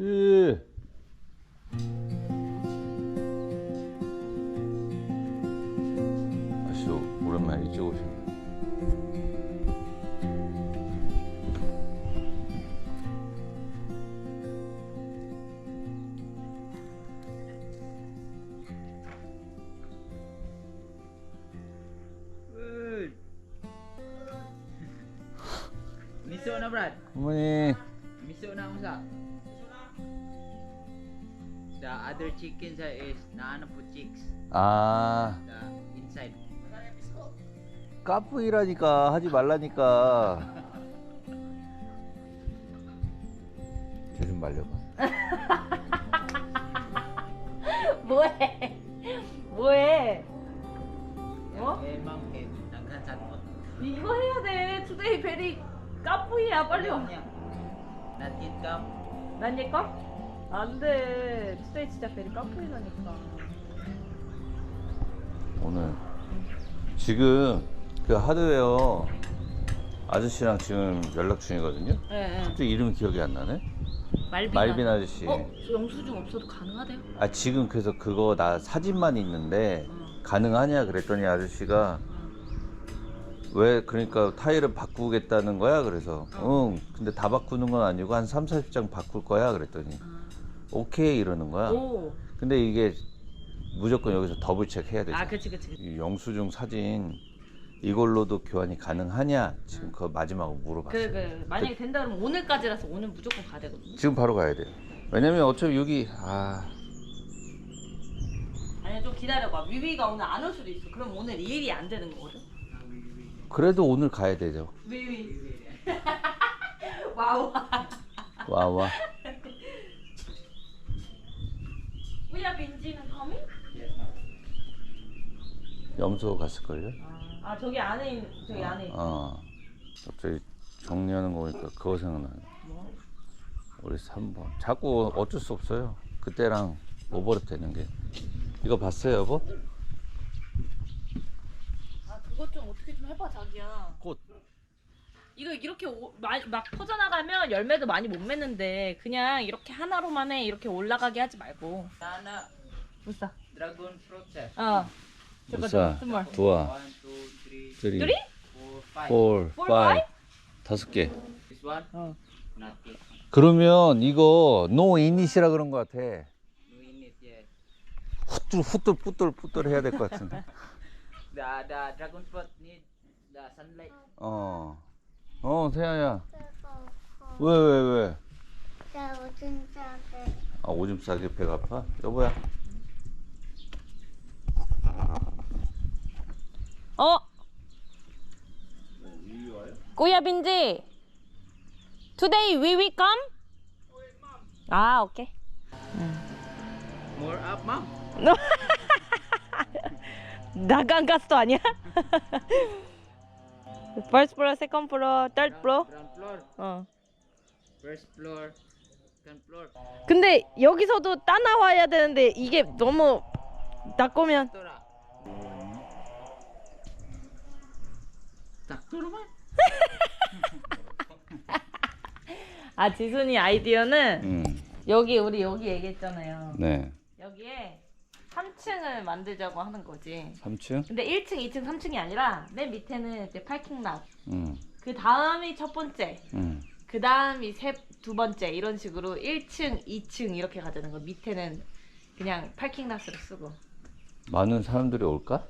예. 아씨 uh, is po chicks. 아 The inside. 까프이라니까 하지 말라니까. 쟤 좀 말려봐. 뭐해? 뭐해? 어? Eh, ma'am, eh. 이거 해야 돼. 투데이 베리 까뿌이야 빨리 와. Not yet come. 난 얘까? 안 돼. 투데이 진짜 베리 까뿌이라니까. 오늘 지금 그 하드웨어 아저씨랑 지금 연락 중이거든요. 예, 예. 갑자기 이름이 기억이 안 나네. 말빈. 말빈 아저씨. 어? 저 영수증 없어도 가능하대요? 아 지금 그래서 그거 나 사진만 있는데 응. 가능하냐 그랬더니 아저씨가 왜 그러니까 타일을 바꾸겠다는 거야 그래서 어. 응 근데 다 바꾸는 건 아니고 한 3, 40장 바꿀 거야 그랬더니 오케이 이러는 거야 오. 근데 이게 무조건 여기서 더블 체크 해야 되잖아 아, 그치, 그치. 그치. 이 영수증 사진 이걸로도 교환이 가능하냐 지금 그거 마지막으로 물어봤어 그, 그, 만약에 된다 그러면 오늘까지라서 오늘 무조건 가야 되거든요. 지금 바로 가야 돼요 왜냐면 어차피 여기 아 아니야, 좀 기다려봐. 위위가 오늘 안 올 수도 있어. 그럼 오늘 이 일이 안 되는 거거든? 그래도 오늘 가야 되죠 위위. 와우. 와와 커미? Yes, ma'am. 염소 갔을걸요? 아, 저기 안에 있는, 저기 안에 있는. 어. 갑자기 정리하는 거 보니까 그거 생각나네. 뭐? 우리 3번. 자꾸 어쩔 수 없어요. 그때랑 오버랩 되는 게. 이거 봤어요, 여보? 아, 그것 좀 어떻게 좀 해봐, 자기야. 꽃. 이거 이렇게 오, 마, 막 퍼져나가면 열매도 많이 못 맺는데 그냥 이렇게 하나로만 해 이렇게 올라가게 하지 말고 Nana, 무사 fruit, sir. 어 무사, 두아, One, two, three, 쓰리, 쓰리? four, five. 폴, 파이. 다섯 개. 어. 그러면 이거 노 이닛이라 그런 것 같아. 후뚤, 후뚤, 뿌뚤, 뿌뚤 해야 될 것 같은데. The, the dragon fruit need the sunlight. 어. 어, 세아야. 왜, 왜, 왜? 나 오줌 싸게 아, 오줌 싸게 배가 아파? 여보야. 어 꾸야 빈지 Today we will come? 아 오케이 More up, ma'am. 나간 가스도 아니야? First floor, second floor, third floor Ground floor. 어 First floor. Second floor. 근데 여기서도 따나와야 되는데 이게 너무 낚으면 Tora. Sakto naman. 아 지순이 아이디어는 음, 여기 우리 여기 얘기했잖아요 네. 여기에 3층을 만들자고 하는 거지. 3층? 근데 1층, 2층, 3층이 아니라 맨 밑에는 이제 파킹락 음, 그 다음이 첫 번째. 음. 그 다음이 세, 두 번째. 이런 식으로 1층, 2층 이렇게 가자는 거. 밑에는 그냥 파킹락으로 쓰고. 많은 사람들이 올까?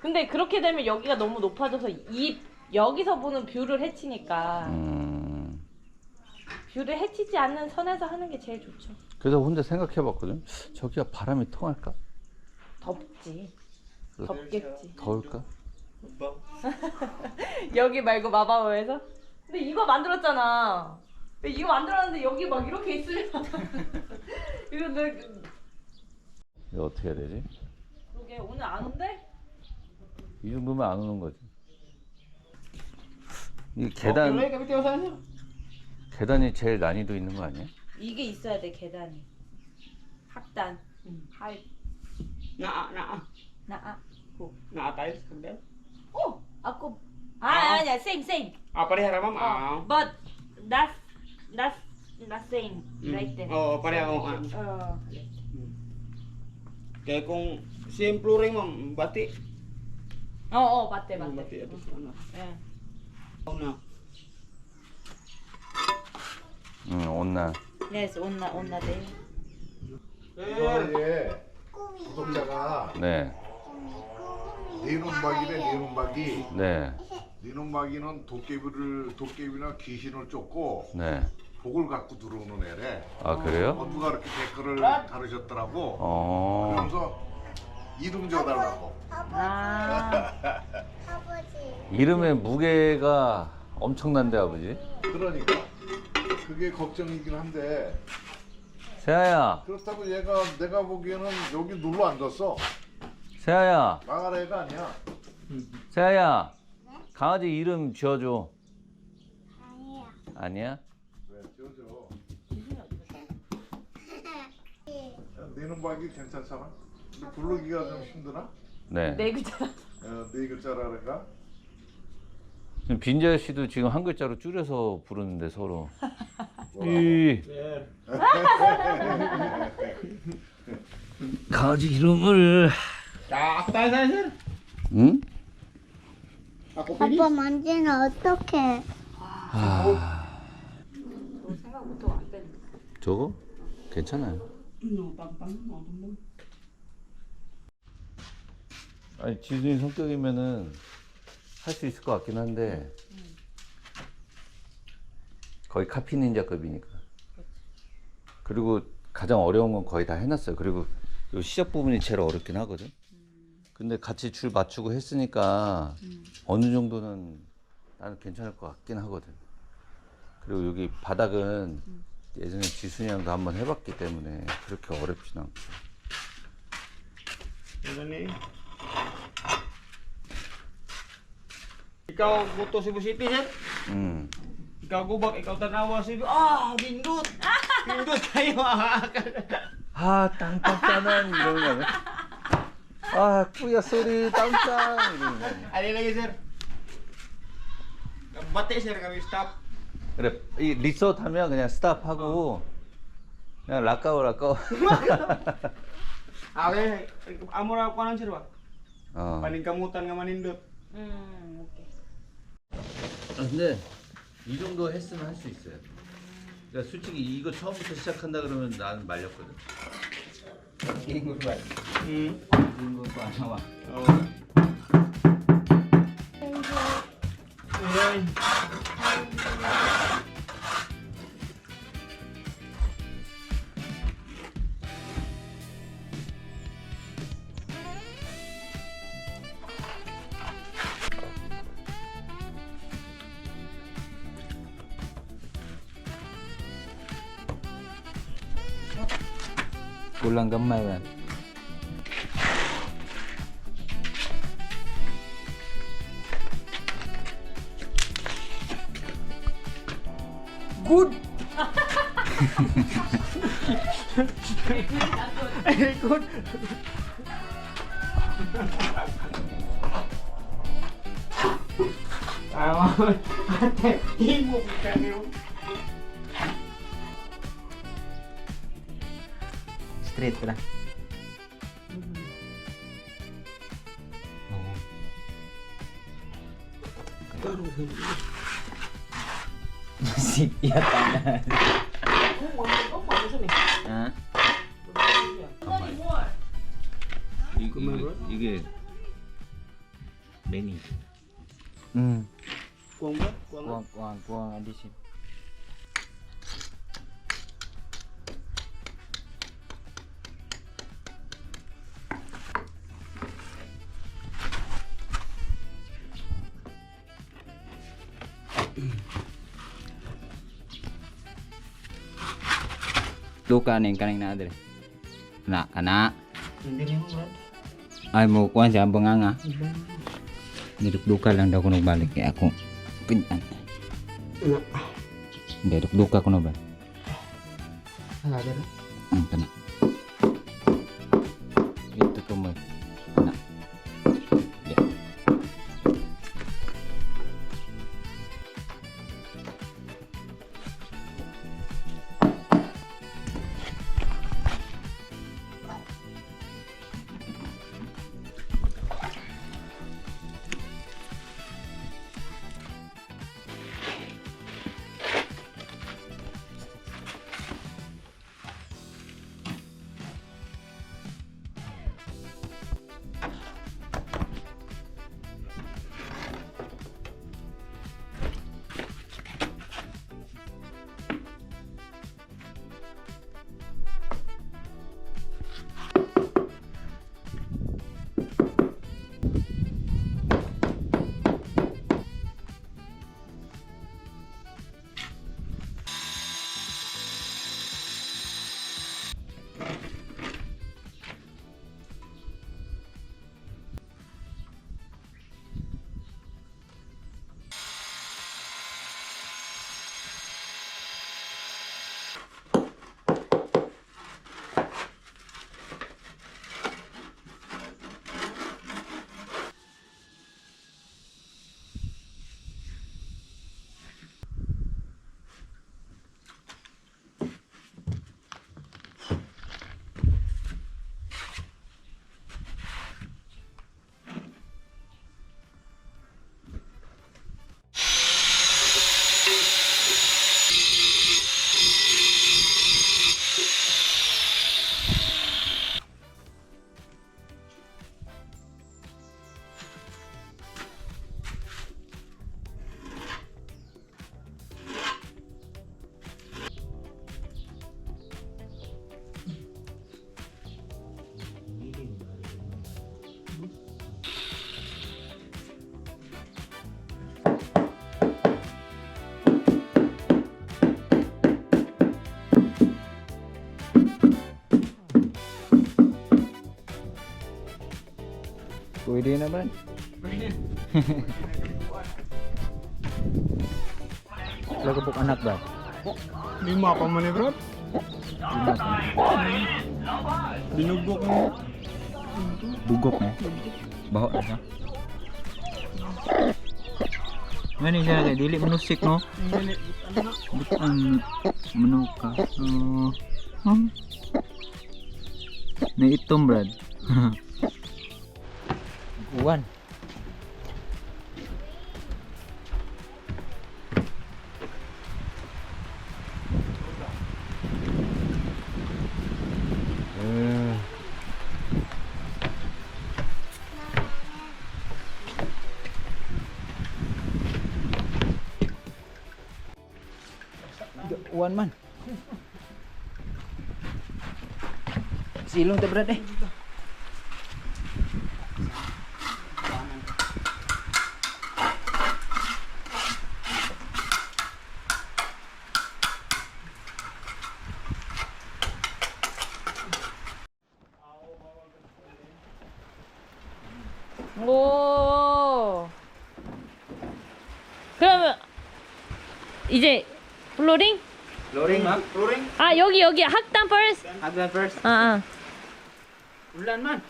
근데 그렇게 되면 여기가 너무 높아져서 이 여기서 보는 뷰를 해치니까. 음. 뷰를 해치지 않는 선에서 하는 게 제일 좋죠 그래서 혼자 생각해봤거든. 저기가 바람이 통할까? 덥지 덥겠지 더울까? 여기 말고 마바오에서? 근데 이거 만들었잖아. 근데 이거 만들었는데 여기 막 이렇게 있으면 이거 내 이거 어떻게 해야 되지? 그러게 오늘 안 온대? 이 정도면 안 오는 거지. 이 계단 계단이 제일 난이도 있는 거 아니야? 이게 있어야 돼 계단이. 학단. 하이 Naa, naa. 나아 고. Tayo sa kandel. 오 아고 아 아니야 same same. Ah, parehara ma'am. 어, Ah. but that's that's nothing right there. Oh, pareho. ah. Oh. Kaya kung simple rin ma'am, bati. 어, 어, 맞대, Bati 맞대. at ano. 예. Oh, na. 응, 온나. Yes, 온나, 온나 돼. 이거에 구독자가 네, 네눈박이래 네눈박이 네, 네눈박이는 도깨비를 도깨비나 귀신을 쫓고 네. 복을 갖고 들어오는 애래 아 그래요? 어, 누가 이렇게 댓글을 다루셨더라고 어. 그러면서 이름 줘달라고 아, 아버지. 이름의 무게가 엄청난데 아버지. 그러니까 그게 걱정이긴 한데 세아야, 그렇다고 얘가 내가 보기에는 여기 눌러 앉았어 세아야, 나갈 애가 아니야 세아야. 강아지 이름 지어줘. 아니야. 아니야? 왜 지어줘 네눈박이 괜찮잖아 근데 부르기가 좀 힘드나? 네. 네 글자. 어, 네 글자라는가? 지금 빈자 씨도 지금 한 글자로 줄여서 부르는데 서로. 이. 강아지 이름을. Sir. 응? Ako pwede. 아빠 만지는 어떡해? 너 생각부터 안 되는. 저거? 괜찮아요. 아니 지순이 성격이면은 할 수 있을 것 같긴 한데 거의 카피 닌자급이니까. 그리고 가장 어려운 건 거의 다 해놨어요. 그리고 요 시작 부분이 제일 어렵긴 하거든. 근데 같이 줄 맞추고 했으니까 어느 정도는 나는 괜찮을 것 같긴 하거든. 그리고 여기 바닥은 예전에 지순이랑도 한번 해봤기 때문에 그렇게 어렵진 않고. Ni? Ikaw buto Cebu City, sir. 음. Ikaw gubak, ikaw tanawa Cebu. Ah, bindot. Bindot kayo. ah. 아, 땅땅땅한 이러는 거 아니야? 아, 꾸야 소리 땅땅 이러는 거 아니야? Ano lagi, sir? Bati, sir, kami stop. 그래, 이 리서트 하면 그냥 스탑하고 그냥 락가오 락가오. Ah, Okay, amo ra ko sir ba? 어. Paningkamutan nga manindot. 음, 오케이. 아, 근데 이 정도 했으면 할 수 있어요. 그러니까 솔직히 이거 처음부터 시작한다 그러면 나는 말렸거든. Gamay ba? Ikot. Ah, 안 것만은 굿! 굿! 아, 한테 이모 부탁해요. 거 이게 매니. Hmm. Kuwang ba? Kuwang. Kuang kuang kuang addition. Luka ning kaning na dire. Na kana Hindi niyo ba? ay mo kuan siya banganga. Niduk-duka lang daw kuno balik kay ako. Pintan. Niduk-duka kuno ba? Ah, dara. Ang kana. Pwede na Brad. Lagabok anak Brad. Lima pa man eh, bro. Lima pa. Binugbok mo. Bugok na. Baho na siya. Ngani siya kay dili manusik no. Bukan manuka. So, hmm. Na itom Brad. Uwan. Eh. Uwan man. Silong ta Brad eh. 그러면 이제 플로링? Loring ma'am. Loring. 아 여기 여기 학당 first. Hagdan first. 아, 아. Ulan man.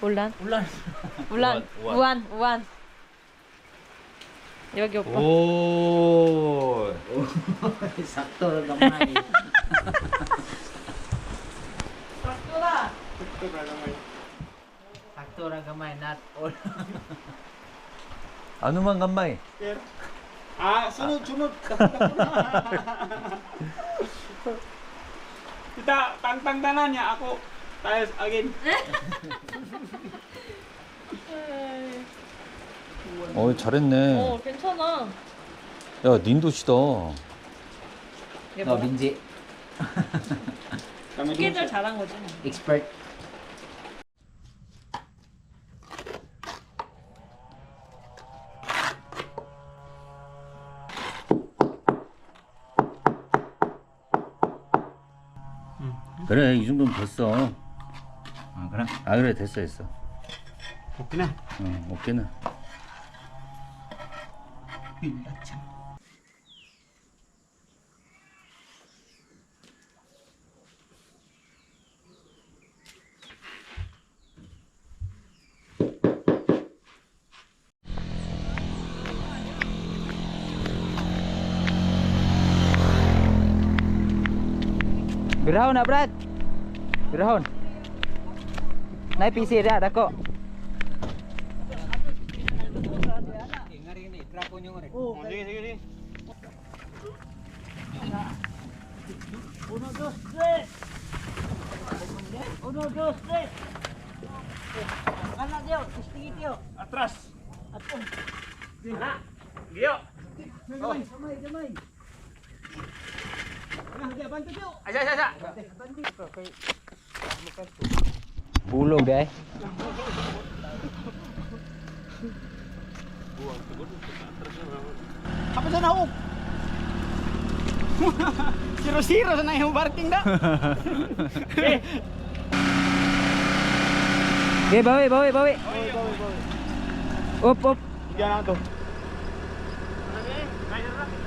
울란. Ulan. 울란. 우한, 우한. 우한. 여기 오빠. 오. Sakto ra gamay. sakto다. Sakto ra gamay not all. 아누만 간마이. Ah, sunod, sunod. Kita tantang tanan niya ako. Tayo again. 어 잘했네. 어 괜찮아. 야 닌도시다. Kami dun 스케줄 sa... 잘한 거지. 뭐. Expert. 그래 이 정도면 됐어. Ah, kena. 아 그래 됐어 됐어. Na. 응 어깨는. Birahon na brad. Birahon. Nay PC ra dako. Oh, sige sige. Uno, dos, tres. Uno, dos, tres. Anak dia, tinggi dia. Atras. Atras. Anak. Dia. Oh. Jamai, jamai. Asa, asa, asa. Pulog eh. Apa sana, oh? Siro-siro sa na yung parking dah. Okay, bawi, bawi, bawi. Up, up. Diyan na to. Goods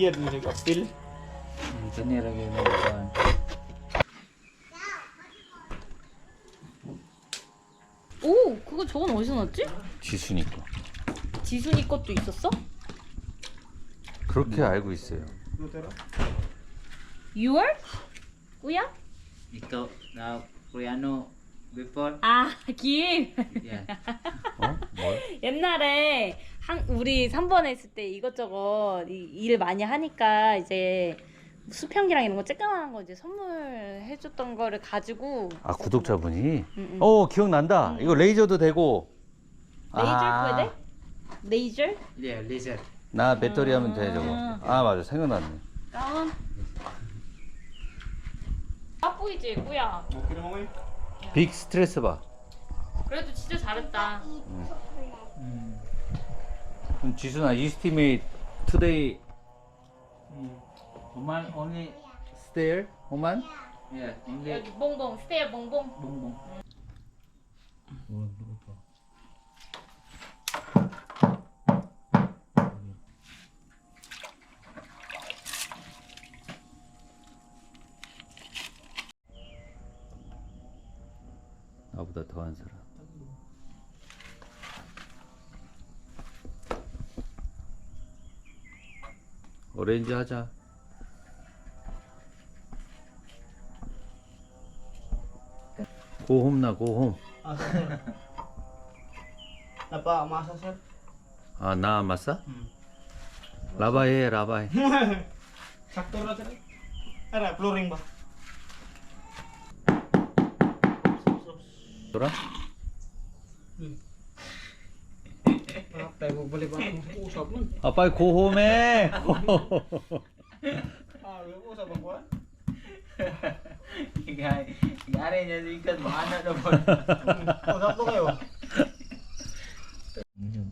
Piyad mo siya kapil. Ito niya lagi mo kuhan. 오 그거 저건 어디서 났지? 지순이 거. 지순이 것도 있었어? 그렇게 알고 있어요. 6월? 꾸야? Ikaw na Koreano before? 아 김. Yeah. 어? 뭘? 옛날에 한 우리 3번에 있을 때 이것저것 이, 일 많이 하니까 이제 수평기랑 이런 거 쬐까만한 거 이제 선물해줬던 거를 가지고 아 구독자분이? 응, 응. 어 기억난다. 이거 레이저도 되고. 레이저 아, 그거 돼? 레이저? Yeah, laser. 나 배터리 하면 돼 저거. 아. 아 맞아 생각났네. 다운. 아 보이지 꾸야. 빅 스트레스 바. 그래도 진짜 잘했다. 그럼 지순아 estimate today Human only stay 호만? yeah, only 여기 봉봉 스테이 봉봉. bongbong. 나보 오렌지 하자. 고홈 나 고홈. Asa sir? Napa masa sir? 아 나 맞사? 라바해 라바해. Sakto na sir. Ara, flooring ba? 돌아? magbaliba ang usap nun. Apay, kuho me! Ah, usap ang kuhan? Igay, igari niya sa ikat, maana na po. Usap to kayo. Masyad,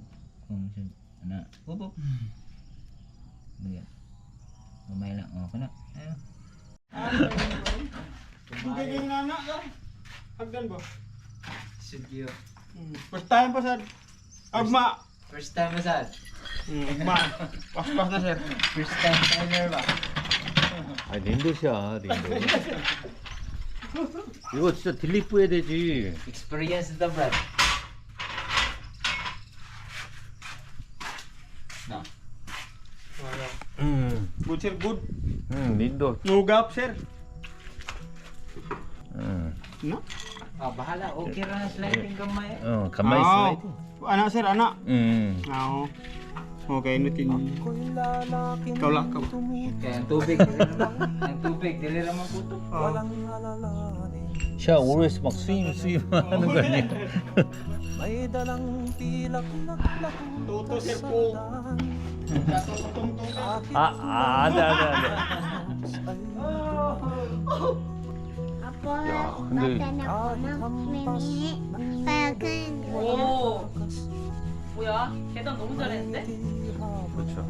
masyad, ana, upo. Bayan. Mamay na. Ayun. Tugiging na na ka. Hagdan ba? Sige. First time pa sa Agma. First time mo sad. Hmm, agma. Pas-pas na sir. First time timer ba? 아니 린도시야 린도. 이거 진짜 딜리프 해야 되지. Experience the brad. No. 음, Good sir, good. 음 린도. Nugap sir. 음, No? Ah, bahala. Okay ra na sliding gamay. 어 간만히 Ah, 슬라이드. Anak sir, anak. 음. Oo. Okay, nutin. Ikaw lang ka ba? Kaya ang tubig, dili naman. Ang tubig, dili naman puto. 샤 always 막 스윙 스윙 하는 거 아니야? Toto sir po. 아, 아 안돼 안 Kaya ganyan. 오. 뭐야? 계단 너무 잘했는데? 그렇죠.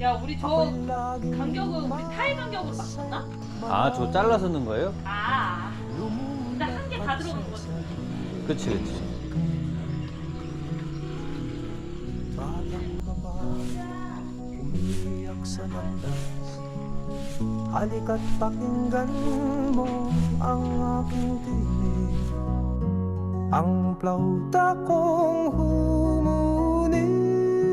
야 우리 저 간격은 우리 타일 간격으로 맞췄나? 아 저 잘라서 넣은 거예요? 아. 근데 한 개 다 들어오는 거지. 그치 그치. umiiyak sa landas Halika't pakinggan mo ang aking tinig. Ang plauta kong